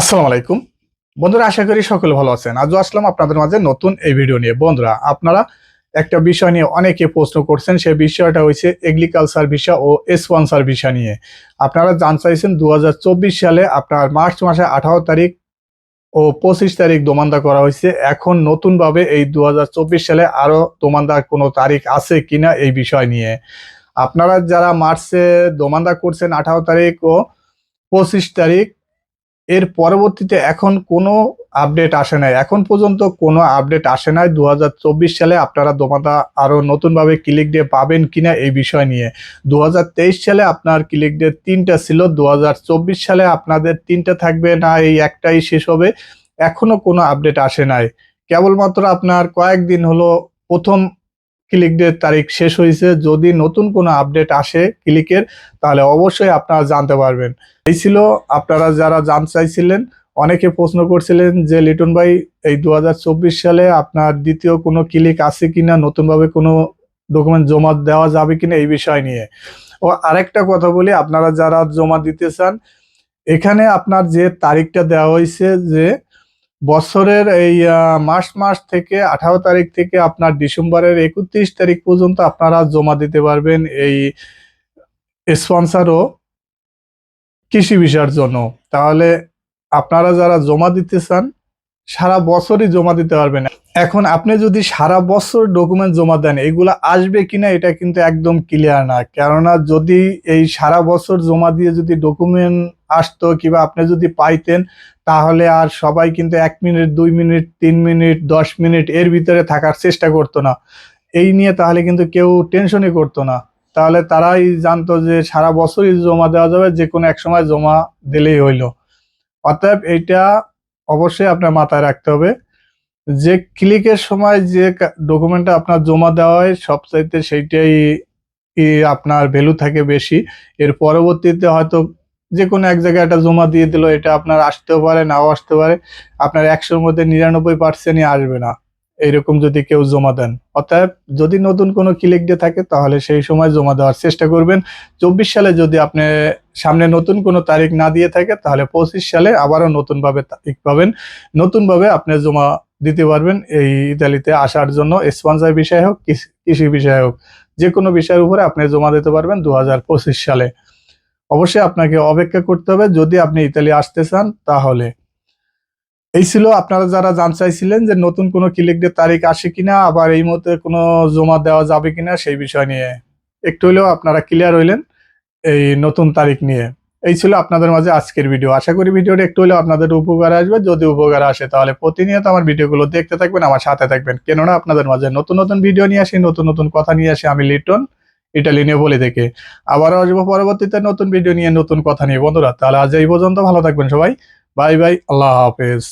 আসসালামু আলাইকুম। বন্ধুরা, আশা করি সকলে ভালো আছেন। আজও আসলাম আপনাদের মাঝে নতুন এই ভিডিও নিয়ে। বন্ধুরা, আপনারা একটা বিষয় নিয়ে অনেকে প্রশ্ন করছেন। সেই বিষয়টা হয়েছে এগ্রিকালচার ভিসা ও স্পন্সার ভিসা নিয়ে। আপনারা জানতে চাইছেন দু হাজার চব্বিশ সালে আপনার মার্চ মাসে আঠারো তারিখ ও পঁচিশ তারিখ দোমান্দা করা হয়েছে এখন নতুনভাবে এই দু হাজার চব্বিশ সালে আরও দোমান্দার কোনো তারিখ আছে কিনা এই বিষয় নিয়ে। আপনারা যারা মার্চে দোমান্দা করছেন আঠারো তারিখ ও পঁচিশ তারিখ এর পরবর্তীতে এখন কোনো আপডেট আসে নাই। এখন পর্যন্ত কোনো আপডেট আসে নাই। দু হাজার চব্বিশ সালে আপনারা দোমাদা আরও নতুনভাবে ক্লিক ডে পাবেন কিনা এই বিষয় নিয়ে। দু হাজার তেইশ সালে আপনার ক্লিক ডে তিনটা ছিল। দু হাজার চব্বিশ সালে আপনাদের তিনটা থাকবে না, এই একটাই শেষ হবে। এখনও কোনো আপডেট আসে নাই। কেবলমাত্র আপনার কয়েকদিন হলো প্রথম ক্লিক ডে তারিখ শেষ হয়েছে। যদি নতুন কোনো আপডেট আসে ক্লিকের, তাহলে অবশ্যই আপনারা জানতে পারবেন। এই ছিল আপনারা যারা জানতে চাইছিলেন, অনেকে প্রশ্ন করছিলেন যে, লিটন ভাই, এই দু হাজার চব্বিশ সালে আপনার দ্বিতীয় কোনো ক্লিক আছে কিনা, নতুনভাবে কোনো ডকুমেন্ট জমা দেওয়া যাবে কিনা এই বিষয় নিয়ে। ও আরেকটা কথা বলি, আপনারা যারা জমা দিতে চান, এখানে আপনার যে তারিখটা দেওয়া হয়েছে যে বছরের এই মার্চ মাস থেকে আঠারো তারিখ থেকে আপনার ডিসেম্বরের একত্রিশ তারিখ পর্যন্ত আপনারা জমা দিতে পারবেন এই স্পন্সার ও কৃষি বিষয়ের জন্য। তাহলে আপনারা যারা জমা দিতে চান সারা বছরই জমা দিতে পারবেন এখন আপনি যদি সারা বছর ডকুমেন্ট জমা দেন, এগুলো আসবে কিনা এটা কিন্তু একদম ক্লিয়ার না। কেননা যদি এই সারা বছর জমা দিয়ে যদি ডকুমেন্ট আসতো কিংবা আপনি যদি পাইতেন, তাহলে আর সবাই কিন্তু এক মিনিট, দুই মিনিট, তিন মিনিট, দশ মিনিট এর ভিতরে থাকার চেষ্টা করতো না। এই নিয়ে তাহলে কিন্তু কেউ টেনশনই করতো না। তাহলে তারাই জানতো যে সারা বছরই জমা দেওয়া যাবে যে কোনো এক সময় জমা দিলেই হইল। অতএব এইটা অবশ্যই আপনার মাথায় রাখতে হবে। যে ক্লিকের সময় যে ডকুমেন্টটা আপনার জমা দেওয়া হয়, সবচাইতে সেইটাই আপনার ভ্যালু থাকে বেশি। এর পরবর্তীতে হয়তো যে কোনো এক জায়গায় একটা জমা দিয়ে দিল, এটা আপনার আসতেও পারে, নাও আসতে পারে। আপনার একশোর মধ্যে নিরানব্বই পার্সেন্টই আসবে না। এইরকম যদি কেউ জমা দেন। অর্থাৎ যদি নতুন কোনো ক্লিক দিয়ে থাকে, তাহলে সেই সময় জমা দেওয়ার চেষ্টা করবেন। চব্বিশ সালে যদি আপনি সামনে নতুন কোনো তারিখ না দিয়ে থাকে, তাহলে পঁচিশ সালে আবারও নতুনভাবে তারিখ পাবেন। নতুনভাবে আপনি জমা দিতে পারবেন এই ইতালিতে আসার জন্য। স্পন্সর বিষয় হোক কৃষি- বিষয় হোক যে কোনো বিষয়ের উপরে আপনি জমা দিতে পারবেন দু হাজার পঁচিশ সালে। অবশ্যই আপনাকে অপেক্ষা করতে হবে। যদি আপনি ইতালি আসতে চান, তাহলে এই ছিল আপনারা যারা জানতে চাইছিলেন যে নতুন কোনো ক্লিক ডে তারিখ আসে কিনা, আবার এই মুহূর্তে কোনো জমা দেওয়া যাবে কিনা সেই বিষয় নিয়ে একটু হলেও আপনারা ক্লিয়ার হইলেন এই নতুন তারিখ নিয়ে। এই ছিল আপনাদের মাঝে আজকের ভিডিও আশা করি ভিডিওটা একটু হলেও আপনাদের উপকার আসবে। যদি উপকার আসে তাহলে প্রতিনিয়ত আমার ভিডিওগুলো দেখতে থাকবেন, আমার সাথে থাকবেন। কেননা আপনাদের মাঝে নতুন নতুন ভিডিও নিয়ে আসি, নতুন নতুন কথা নিয়ে আসি, আমি লিটন ইটালি নিয়ে বলে থেকে আবারও আসব পরবর্তীতে নতুন ভিডিও নিয়ে, নতুন কথা নিয়ে। বন্ধুরা, তাহলে আজ এই পর্যন্ত ভালো থাকবেন সবাই। বাই বাই আল্লাহ হাফেজ